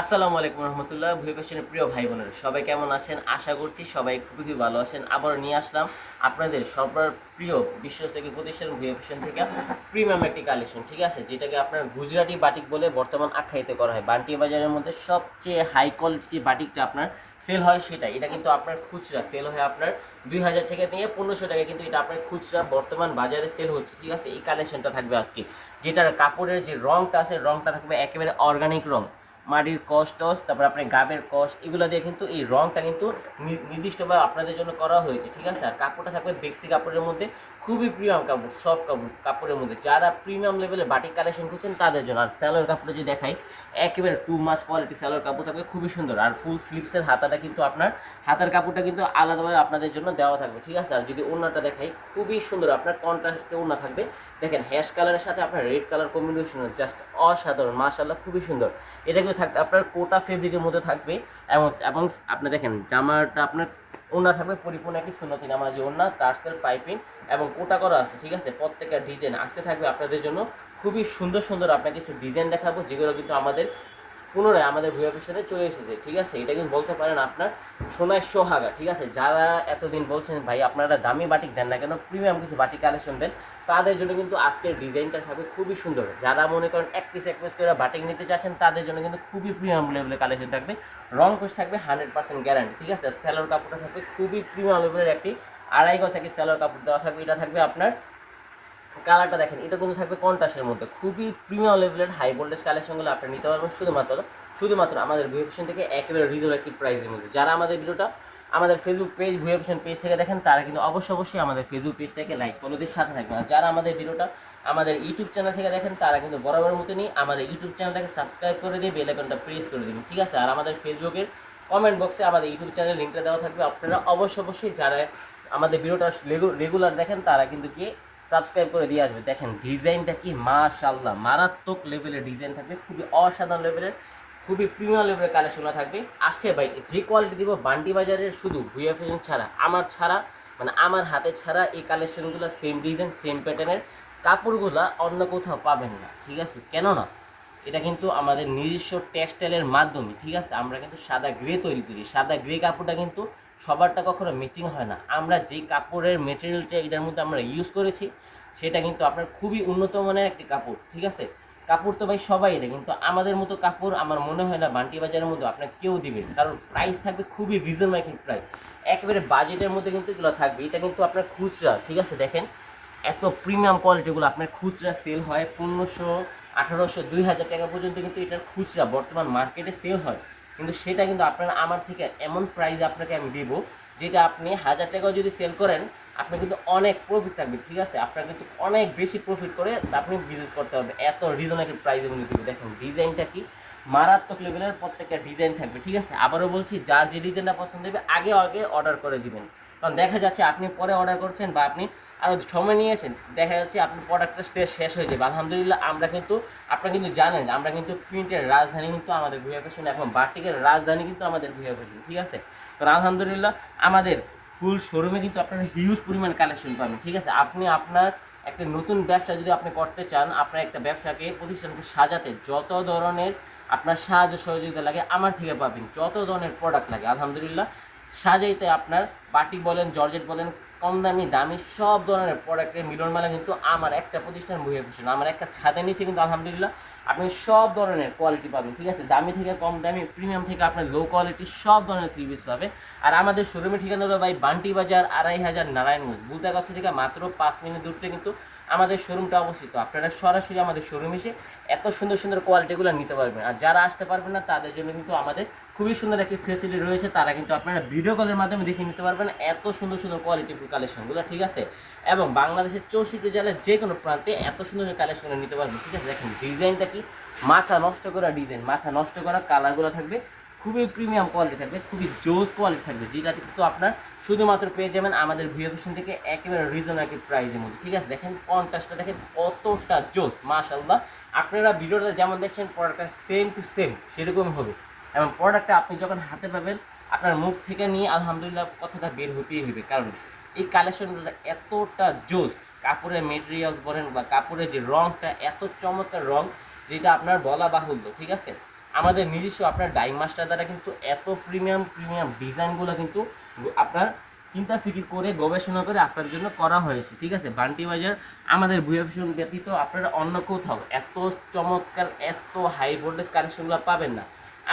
আসসালামু আলাইকুম রহমতুল্লাহ। ভুয়ে ফ্যাশনের প্রিয় ভাই বোনেরা সবাই কেমন আছেন? আশা করছি সবাই খুবই খুবই ভালো আছেন। আবার নিয়ে আসলাম আপনাদের সবার প্রিয় বিশ্ব থেকে প্রতিষ্ঠান ভুয়ে ফ্যাশন থেকে প্রিমিয়াম একটি কালেকশন, ঠিক আছে? যেটাকে আপনার গুজরাটি বাটিক বলে বর্তমান আখ্যায়িত করা হয়। বান্টি বাজারের মধ্যে সবচেয়ে হাই কোয়ালিটি বাটিকটা আপনার সেল হয় সেটা এটা কিন্তু আপনার খুচরা সেল হয় আপনার দুই হাজার থেকে নিয়ে পনেরোশো টাকা, কিন্তু এটা আপনার খুচরা বর্তমান বাজারে সেল হচ্ছে, ঠিক আছে? এই কালেকশনটা থাকবে আজকে, যেটার কাপড়ের যে রংটা আছে, রংটা থাকবে একেবারে অর্গানিক রং। মাটির কষ টস তারপর আপনার গাবের কষ এগুলো দিয়ে কিন্তু এই রংটা কিন্তু নির্দিষ্টভাবে আপনাদের জন্য করা হয়েছে, ঠিক আছে? আর কাপড়টা থাকবে বেক্সি কাপড়ের মধ্যে, খুবই প্রিমিয়াম কাপড় সফট কাপড়, কাপড়ের মধ্যে। যারা প্রিমিয়াম লেভেলে বাটিক কালেকশন করছেন তাদের জন্য। আর স্যালোর কাপড়ে যদি দেখাই, একেবারে টু মাস কোয়ালিটি স্যালোর কাপড় থাকবে, খুবই সুন্দর। আর ফুল স্লিপসের হাতাটা কিন্তু আপনার, হাতার কাপড়টা কিন্তু আলাদাভাবে আপনাদের জন্য দেওয়া থাকবে, ঠিক আছে? আর যদি ওড়নাটা দেখাই, খুবই সুন্দর আপনার কন্ট্রাস্টে ওড়না থাকবে। দেখেন হ্যাশ কালারের সাথে আপনার রেড কালার কম্বিনেশন জাস্ট অসাধারণ মাশাল্লাহ খুবই সুন্দর। এটা কিন্তু থাকবে আপনার কোটা ফেব্রিকের মধ্যে থাকবে। এবং এবং আপনি দেখেন, জামাটা আপনার ওনা থাকবে পরিপূর্ণ একটি সুন্নতি নামাজ ওড়না টার্সেল পাইপিং এবং কোটা করা আছে, ঠিক আছে? প্রত্যেকটা ডিজাইন আজকে থাকবে আপনাদের জন্য। খুবই সুন্দর সুন্দর আপনাকে কিছু ডিজাইন দেখাবো, যেগুলো কিন্তু আমাদের পুনরায় আমাদের ভুয়া ফ্যাশনে চলে এসেছে, ঠিক আছে? এটা কিন্তু বলতে পারেন আপনার সোনায় সোহাগা, ঠিক আছে? যারা এতদিন বলছেন, ভাই, আপনারা দামি বাটিক দেন না কেন? প্রিমিয়াম কিছু বাটিক কালেকশন দেন। তাদের জন্য কিন্তু আজকের ডিজাইনটা থাকবে খুবই সুন্দর। যারা মনে করেন এক পিস এক পিস করে বাটিক নিতে চাচ্ছেন, তাদের জন্য কিন্তু খুবই প্রিমিয়াম লেভেলের কালেকশন থাকবে। রং কোষ থাকবে হান্ড্রেড পার্সেন্ট গ্যারান্টি ঠিক আছে? স্যালোর কাপড়টা থাকবে খুবই প্রিমিয়াম লেভেলের একটি আড়াই গজ একটি স্যালোর কাপড় দেওয়া থাকবে। এটা থাকবে আপনার কালারটা দেখেন, এটা কিন্তু থাকবে কন্ট্রাস্টের মধ্যে। খুবই প্রিমিয়াম লেভেলের হাই ভোল্টেজ কালেকশনগুলো আপনি নিতে পারবেন শুধুমাত্র শুধুমাত্র আমাদের ভুয়ে ফ্যাশন থেকে একেবারে রিজনেবল একটি প্রাইসের মধ্যে। যারা আমাদের ভিডিওটা, আমাদের ফেসবুক পেজ ভুয়ে ফ্যাশন পেজ থেকে দেখেন, তারা কিন্তু অবশ্যই অবশ্যই আমাদের ফেসবুক পেজটাকে লাইক ফলো দিয়ে সাথে থাকবেন। আর যারা আমাদের ভিডিওটা, আমাদের ইউটিউব চ্যানেল থেকে দেখেন, তারা কিন্তু বরাবর মতনই আমাদের ইউটিউব চ্যানেলটাকে সাবস্ক্রাইব করে দিয়ে বেল আইকনটা প্রেস করে দেবেন, ঠিক আছে? আর আমাদের ফেসবুকের কমেন্ট বক্সে আমাদের ইউটিউব চ্যানেল লিঙ্কটা দেওয়া থাকবে। আপনারা অবশ্যই অবশ্যই যারা আমাদের ভিডিওটা রেগুলার দেখেন, তারা কিন্তু কি সাবস্ক্রাইব করে দিয়ে আসবে। দেখেন, ডিজাইনটা কি মাশাল্লাহ মারাত্মক লেভেলের ডিজাইন থাকবে, খুবই অসাধারণ লেভেলের খুবই প্রিমিয়াম লেভেলের কালেকশনও থাকবে। আজকে ভাই, যে কোয়ালিটি দিব বান্ডি বাজারের শুধু ভুয়া ছাড়া, আমার ছাড়া মানে আমার হাতে ছাড়া এই কালেকশনগুলো সেম ডিজাইন সেম প্যাটার্নের কাপড়গুলো অন্য কোথাও পাবেন না, ঠিক আছে? কেন না এটা কিন্তু আমাদের নিজস্ব টেক্সটাইলের মাধ্যমে, ঠিক আছে? আমরা কিন্তু সাদা গ্রে তৈরি করি। সাদা গ্রে কাপড়টা কিন্তু সবারটা কখনো ম্যাচিং হয় না। আমরা যেই কাপড়ের মেটেরিয়ালটা এটার মধ্যে আমরা ইউজ করেছি, সেটা কিন্তু আপনার খুবই উন্নত মানের একটি কাপড়, ঠিক আছে? কাপড় তো ভাই সবাই দেয়, কিন্তু আমাদের মতো কাপড় আমার মনে হয় না বান্টি বাজারের মধ্যে আপনার কেউ দিবেন কারণ প্রাইস থাকবে খুবই রিজনেবল প্রাইস একেবারে বাজেটের মধ্যে কিন্তু এগুলো থাকবে, এটা কিন্তু আপনার খুচরা, ঠিক আছে? দেখেন, এত প্রিমিয়াম কোয়ালিটিগুলো আপনার খুচরা সেল হয় পনেরোশো, আঠারোশো, দুই হাজার টাকা পর্যন্ত কিন্তু এটার খুচরা বর্তমান মার্কেটে সেল হয়। কিন্তু সেটা কিন্তু আপনারা আমার থেকে এমন প্রাইজ আপনাকে আমি দেবো যেটা আপনি হাজার টাকাও যদি সেল করেন, আপনি কিন্তু অনেক প্রফিট থাকবে, ঠিক আছে? আপনার কিন্তু অনেক বেশি প্রফিট করে আপনি বিজনেস করতে হবে এত রিজনেবল প্রাইসে মনে কিন্তু দেখেন ডিজাইনটা কি? মারাত্মক লেভেলের প্রত্যেকটা ডিজাইন থাকবে, ঠিক আছে? আবারও বলছি, যার যে ডিজাইনটা পছন্দ হবে, আগে আগে অর্ডার করে দিবেন। কারণ দেখা যাচ্ছে আপনি পরে অর্ডার করছেন বা আপনি আরও সময় নিয়েছেন, দেখা যাচ্ছে আপনার প্রোডাক্টটা শেষ হয়ে যাবে। আলহামদুলিল্লাহ, আমরা কিন্তু আপনারা কিন্তু জানেন, আমরা কিন্তু প্রিন্টের রাজধানী কিন্তু আমাদের ভুয়া ফ্যাশন এখন বাটিকের রাজধানী কিন্তু আমাদের ভুয়া ফ্যাশন, ঠিক আছে? তো আলহামদুলিল্লাহ আমাদের ফুল শোরুমে কিন্তু আপনার হিউজ পরিমাণ কালেকশন পাবেন, ঠিক আছে? আপনি আপনার একটা নতুন ব্যবসা যদি আপনি করতে চান, আপনার একটা ব্যবসাকে, প্রতিষ্ঠানকে সাজাতে যত ধরনের আপনার সাহায্য সহযোগিতা লাগে, আমার থেকে পাবেন। যত ধরনের প্রোডাক্ট লাগে, আলহামদুলিল্লাহ। সাজাইতে আপনার বাটি বলেন, জর্জেট বলেন কম দামি দামি সব ধরনের প্রোডাক্টের মিলন মেলা কিন্তু আমার একটা প্রতিষ্ঠান বইয়ে ফেসেন আমার একটা ছাদের নিচে কিন্তু আলহামদুলিল্লাহ আপনি সব ধরনের কোয়ালিটি পাবেন, ঠিক আছে? দামি থেকে কম দামি প্রিমিয়াম থেকে আপনার লো কোয়ালিটি সব ধরনের থ্রি পিস পাবে আর আমাদের শোরুমের ঠিকানা হলো ভাই বান্টি বাজার আড়াই হাজার নারায়ণগঞ্জ। বুলতাগাছ থেকে মাত্র পাঁচ মিনিট দূরতে কিন্তু আমাদের শোরুমটা অবস্থিত। আপনারা সরাসরি আমাদের শোরুম এসে এত সুন্দর সুন্দর কোয়ালিটিগুলো নিতে পারবেন। আর যারা আসতে পারবেন না, তাদের জন্য কিন্তু আমাদের খুবই সুন্দর একটি ফেসিলিটি রয়েছে। তারা কিন্তু আপনারা ভিডিও কলের মাধ্যমে দেখে নিতে পারবেন এত সুন্দর সুন্দর কোয়ালিটিফুল কালেকশনগুলো ঠিক আছে? এবং বাংলাদেশের চৌষট্টি জেলার যে কোনো প্রান্তে এত সুন্দর কালেকশন নিতে পারবেন, ঠিক আছে? দেখেন ডিজাইনটা কি? মাথা নষ্ট করা ডিজাইন মাথা নষ্ট করা কালারগুলো থাকবে। খুবই প্রিমিয়াম কোয়ালিটি থাকবে, খুবই জোস কোয়ালিটি থাকবে, যেটা কিন্তু আপনার শুধুমাত্র পেয়ে যাবেন আমাদের ভিও ফ্যাশন থেকে একেবারে রিজনেবল প্রাইসের মধ্যে। ঠিক আছে, দেখেন কন্ট্রাস্টটা দেখেন কতটা জোস মাশাল্লাহ আপনারা ভিডিওটা যেমন দেখছেন প্রোডাক্টটা সেম টু সেম সেরকম হবে। এবং প্রোডাক্টটা আপনি যখন হাতে পাবেন, আপনার মুখ থেকে নিয়ে আলহামদুলিল্লাহ কথাটা বের হতেই হবে। কারণ এই কালেকশনটা এতটা জোস, কাপড়ের মেটেরিয়ালস বলেন বা কাপড়ের যে রংটা, এত চমৎকার রং, যেটা আপনার বলা বাহুল্য, ঠিক আছে? আমাদের নিজস্ব আপনার ডাইং মাস্টার দ্বারা কিন্তু এত প্রিমিয়াম প্রিমিয়াম ডিজাইনগুলো কিন্তু আপনার চিন্তা ফিকির করে, গবেষণা করে আপনার জন্য করা হয়েছে, ঠিক আছে? বান্টি বাজার, আমাদের ভুয়া ফ্যাশন ব্যতীত আপনারা অন্য কোথাও এত চমৎকার, এত হাই ভোল্টেজ কানেকশনগুলো পাবেন না।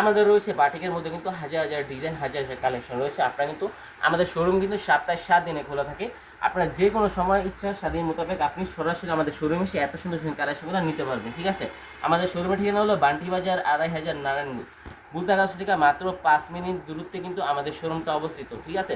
আমাদের রয়েছে বাটিকের মধ্যে কিন্তু হাজার হাজার ডিজাইন হাজার হাজার কালেকশন রয়েছে। আপনারা কিন্তু আমাদের শোরুম কিন্তু সপ্তাহে সাত দিনে খোলা থাকে। আপনারা যে কোনো সময় ইচ্ছা স্বাধীন মোতাবেক আপনি সরাসরি আমাদের শোরুমে এসে এত সুন্দর সুন্দর কালেকশনগুলো নিতে পারবেন, ঠিক আছে? আমাদের শোরুমের ঠিকানা হলো বান্টি বাজার আড়াই হাজার নারায়ণগঞ্জ। বুলতাগাছ থেকে মাত্র পাঁচ মিনিট দূরত্বে কিন্তু আমাদের শোরুমটা অবস্থিত, ঠিক আছে?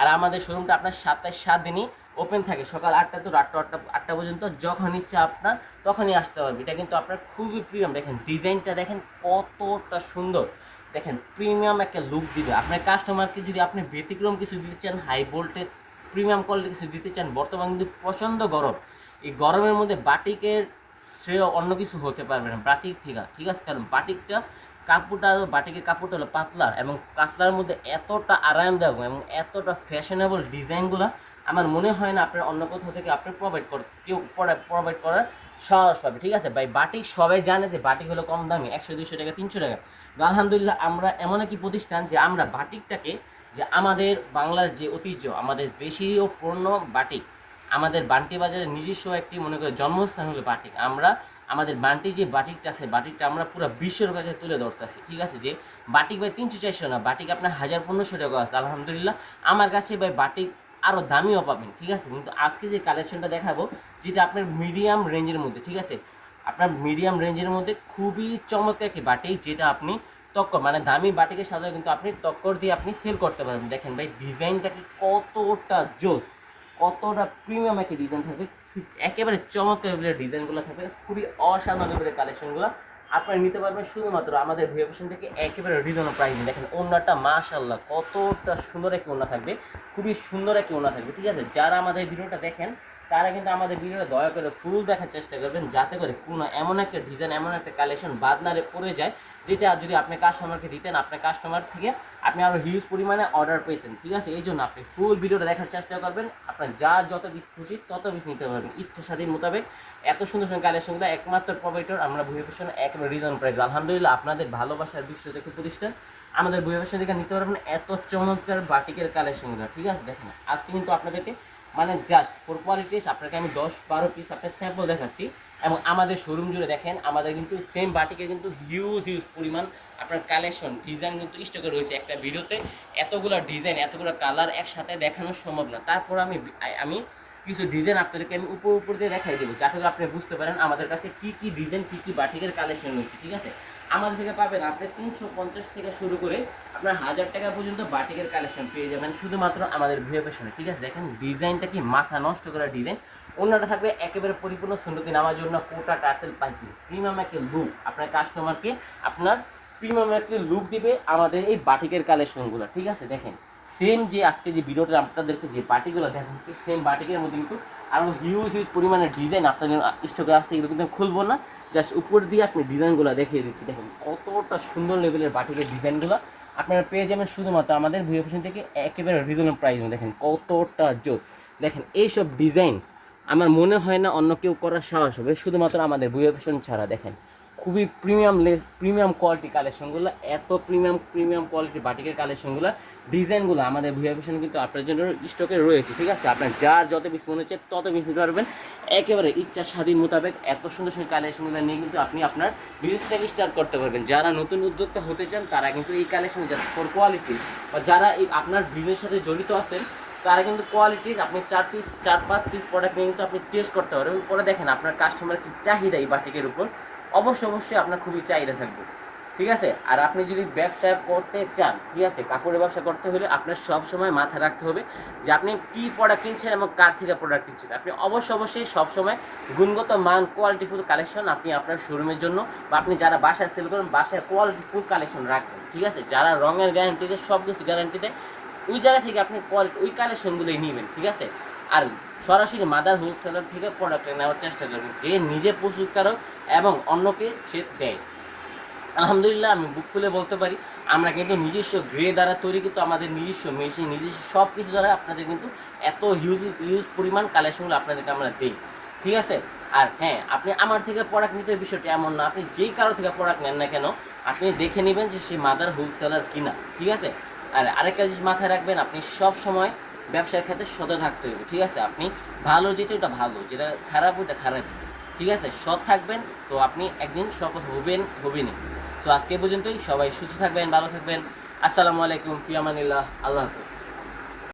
আর আমাদের শোরুমটা আপনার সপ্তাহে সাত দিনই ওপেন থাকে, সকাল আটটা তো রাত আটটা আটটা পর্যন্ত যখন ইচ্ছা আপনার তখনই আসতে পারবে। এটা কিন্তু আপনার খুবই প্রিমিয়াম দেখেন, ডিজাইনটা দেখেন কতটা সুন্দর। দেখেন প্রিমিয়াম একটা লুক দিবে। আপনার কাস্টমারকে যদি আপনি ব্যতিক্রম কিছু দিতে চান হাই ভোল্টেজ প্রিমিয়াম কোয়ালিটি কিছু দিতে চান, বর্তমান কিন্তু প্রচণ্ড গরম। এই গরমের মধ্যে বাটিকের শ্রেয় অন্য কিছু হতে পারবে না, বাটিক থেকে। ঠিক আছে, কারণ বাটিকটা কাপড়টা, বাটিকের কাপড়টা হলো পাতলা এবং পাতলার মধ্যে এতটা আরামদায়ক এবং এতটা ফ্যাশনেবল ডিজাইনগুলো আমার মনে হয় না আপনার অন্য কোথাও থেকে আপনি প্রোভাইড কর কেউ প্রোভাইড করার সাহস পাবে, ঠিক আছে? ভাই বাটিক সবাই জানে যে বাটিক হলো কম দামি, একশো দুশো টাকা, তিনশো টাকা। আলহামদুলিল্লাহ আমরা এমন একটি প্রতিষ্ঠান যে আমরা বাটিকটাকে যে আমাদের বাংলার যে ঐতিহ্য, আমাদের দেশীয় পূর্ণ বাটিক আমাদের বান্টি বাজারের নিজস্ব একটি মনে করে জন্মস্থান হলো বাটিক। আমরা আমাদের বান্টি যে বাটিকটা আছে, বাটিকটা আমরা পুরো বিশ্বের কাছে তুলে ধরতেছি, ঠিক আছে? যে বাটিক ভাই তিনশো, চারশো না, বাটিক আপনার হাজার পনেরোশো টাকা আছে, আলহামদুলিল্লাহ। আমার কাছে ভাই বাটিক আরও দামিও পাবেন, ঠিক আছে? কিন্তু আজকে যে কালেকশনটা দেখাবো, যেটা আপনার মিডিয়াম রেঞ্জের মধ্যে, ঠিক আছে? আপনার মিডিয়াম রেঞ্জের মধ্যে খুবই চমৎকার একটি বাটিক, যেটা আপনি তক্কর মানে দামি বাটিকে সাথে কিন্তু আপনি তক্কর দিয়ে আপনি সেল করতে পারবেন। দেখেন ভাই ডিজাইনটা কি কতটা জোস, কতটা প্রিমিয়াম একটা ডিজাইন থাকবে। একেবারে চমৎকার ডিজাইনগুলো থাকবে, খুবই অসাধারণ কালেকশনগুলো আপনারা নিতে পারবেন শুধুমাত্র আমাদের ভিও ফ্যাশন থেকে একেবারে রিজনেবল প্রাইস দেখেন ওনাটা মাশাল্লাহ কতটা সুন্দর একটি ওনা থাকবে, খুবই সুন্দর একটি ওনা থাকবে, ঠিক আছে? যারা আমাদের ভিডিওটা দেখেন তারা কিন্তু আমাদের ভিডিওটা দয়া করে ফুল দেখার চেষ্টা করবেন, যাতে করে কোনো এমন একটা ডিজাইন এমন একটা কালেকশন বাদ না রে পড়ে যায়, যেটা যদি আপনি কাস্টমারকে দিতেন, আপনার কাস্টমার থেকে আপনি আরও হিউজ পরিমাণে অর্ডার পেতেন, ঠিক আছে? এই জন্য আপনি ফুল ভিডিওটা দেখার চেষ্টা করবেন, আপনার যা, যত পিস খুশি, তত পিস নিতে পারবেন। ইচ্ছা স্বাধীন মোতাবেক এত সুন্দর সুন্দর কালেকশনগুলো একমাত্র প্রোভাইডার আমরা বুয়ে ফ্যাশন একেবারে রিজন প্রাইস আলহামদুলিল্লাহ, আপনাদের ভালোবাসার বিশ্ব দেখে প্রতিষ্ঠান। আমাদের বুয়ে ফ্যাশন থেকে নিতে পারবেন এত চমৎকার বাটিকের কালেকশনগুলো ঠিক আছে? দেখেন, আজকে কিন্তু আপনাদেরকে মানে জাস্ট ফোর কোয়ালিটি আপনাকে আমি দশ বারো পিস আপনার স্যাম্পল দেখাচ্ছি। এবং আমাদের শোরুম জুড়ে দেখেন, আমাদের কিন্তু সেম বাটিকে কিন্তু হিউজ হিউজ পরিমাণ আপনার কালেকশন ডিজাইন কিন্তু স্টকে রয়েছে একটা ভিডিওতে। এতগুলো ডিজাইন এতগুলো কালার একসাথে দেখানো সম্ভব না। তারপর আমি আমি কিছু ডিজাইন আপনাদেরকে আমি উপর উপর দিয়ে দেখাই দেবো, যাতে আপনি বুঝতে পারেন আমাদের কাছে কি কি ডিজাইন কি কি বাটিকের কালেকশন রয়েছে, ঠিক আছে? আমাদের থেকে পাবেন আপনি তিনশো পঞ্চাশ থেকে শুরু করে আপনার হাজার টাকা পর্যন্ত বাটিকের কালেকশন পেয়ে যাবেন, শুধুমাত্র আমাদের ভিও ফ্যাশনে ঠিক আছে, দেখেন ডিজাইনটা কি মাথা নষ্ট করা ডিজাইন। অন্যটা থাকবে একেবারে পরিপূর্ণ সুন্দর দিন আমার জন্য কোটা, টার্সেল পাইপি প্রিমিয়াম একটা লুক আপনার কাস্টমারকে আপনার প্রিমিয়াম একটা লুক দিবে আমাদের এই বাটিকের কালেকশনগুলো। ঠিক আছে, দেখেন। সেম যে আজকে যে ভিডিওটা আপনাদেরকে যে বাটিগুলো দেখাচ্ছি সেম বাটিকের মধ্যে কিন্তু আরও হিউজ হিউজ পরিমাণে ডিজাইন আপনাদের স্টকে আসছে এগুলো কিন্তু খুলবো না। জাস্ট উপর দিয়ে আপনি ডিজাইনগুলো দেখিয়ে দিচ্ছি। দেখুন, কতটা সুন্দর লেভেলের বাটিকের ডিজাইনগুলো আপনারা পেয়ে যাবেন শুধুমাত্র আমাদের ভিও ফ্যাশন থেকে একেবারে রিজনেবল প্রাইস দেখেন, কতটা জোর। দেখেন, এইসব ডিজাইন আমার মনে হয় না অন্য কেউ করার সাহস হবে, শুধুমাত্র আমাদের ভিও ফ্যাশন ছাড়া। দেখেন খুবই প্রিমিয়াম লেস প্রিমিয়াম কোয়ালিটি কালেকশনগুলো এত প্রিমিয়াম প্রিমিয়াম কোয়ালিটি বাটিকের কালেকশনগুলো ডিজাইনগুলো আমাদের ভিও ফ্যাশন কিন্তু আপনার জন্য স্টকে রয়েছে, ঠিক আছে? আপনার যার যত পিস মনে হচ্ছে তত পিস নিতে পারবেন। একেবারে ইচ্ছা স্বাধীন মোতাবেক এত সুন্দর সুন্দর কালেকশনগুলো নিয়ে কিন্তু আপনি আপনার বিজনেসটাকে স্টার্ট করতে পারবেন। যারা নতুন উদ্যোক্তা হতে চান, তারা কিন্তু এই কালেকশন জাস্ট ফর কোয়ালিটি বা যারা এই আপনার বিজনেসের সাথে জড়িত আছেন, তারা কিন্তু কোয়ালিটি আপনি চার পিস চার পাঁচ পিস প্রোডাক্ট নিয়ে কিন্তু আপনি টেস্ট করতে পারবেন। পরে দেখেন আপনার কাস্টমার কি চাহিদা এই বাটিকের উপর? অবশ্যই অবশ্যই আপনার খুবই চাহিদা থাকবে। ঠিক আছে? আর আপনি যদি ব্যবসা করতে চান, ঠিক আছে? কাপড়ের ব্যবসা করতে হলে আপনার সব সময় মাথায় রাখতে হবে যে আপনি কী প্রোডাক্ট কিনছেন এবং কার থেকে প্রোডাক্ট কিনছেন। আপনি অবশ্যই অবশ্যই সবসময় গুণগত মান কোয়ালিটিফুল কালেকশন আপনি আপনার শোরুমের জন্য বা আপনি যারা বাসায় সেল করেন, বাসায় কোয়ালিটিফুল কালেকশন রাখবেন। ঠিক আছে? যারা রঙের গ্যারান্টিতে সব কিছু গ্যারান্টিতে ওই জায়গা থেকে আপনি কোয়ালিটি ওই কালেকশনগুলোই নেবেন। ঠিক আছে? আর সরাসরি মাদার হোলসেলার থেকে প্রোডাক্ট নেওয়ার চেষ্টা করবেন যে নিজে প্রস্তুতকারক এবং অন্যকে সে দেয়। আলহামদুলিল্লাহ, আমি বুক খুলে বলতে পারি, আমরা কিন্তু নিজস্ব গ্রে দ্বারা তৈরি কিন্তু আমাদের নিজস্ব মেশিন নিজস্ব সব কিছু দ্বারা আপনাদের কিন্তু এত হিউজ হিউজ পরিমাণ কালেকশনগুলো আপনাদেরকে আমরা দিই। ঠিক আছে? আর হ্যাঁ আপনি আমার থেকে প্রোডাক্ট নিতে বিষয়টি এমন না, আপনি যেই কারও থেকে প্রোডাক্ট নেন না কেন, আপনি দেখে নেবেন যে সেই মাদার হোলসেলার কিনা। ঠিক আছে? আর আরেকটা জিনিস মাথায় রাখবেন, আপনি সব সময় ব্যবসার ক্ষেত্রে সদয় থাকতে হবে ঠিক আছে? আপনি ভালো যেটা, ওটা ভালো, যেটা খারাপ, ওটা খারাপ। ঠিক আছে? সৎ থাকবেন, তো আপনি একদিন সফল হবেন, হবেনই। তো আজকে পর্যন্তই, সবাই সুস্থ থাকবেন, ভালো থাকবেন। আসসালামু আলাইকুম ফিয়ামানিল্লাহ আল্লাহ হাফিজ।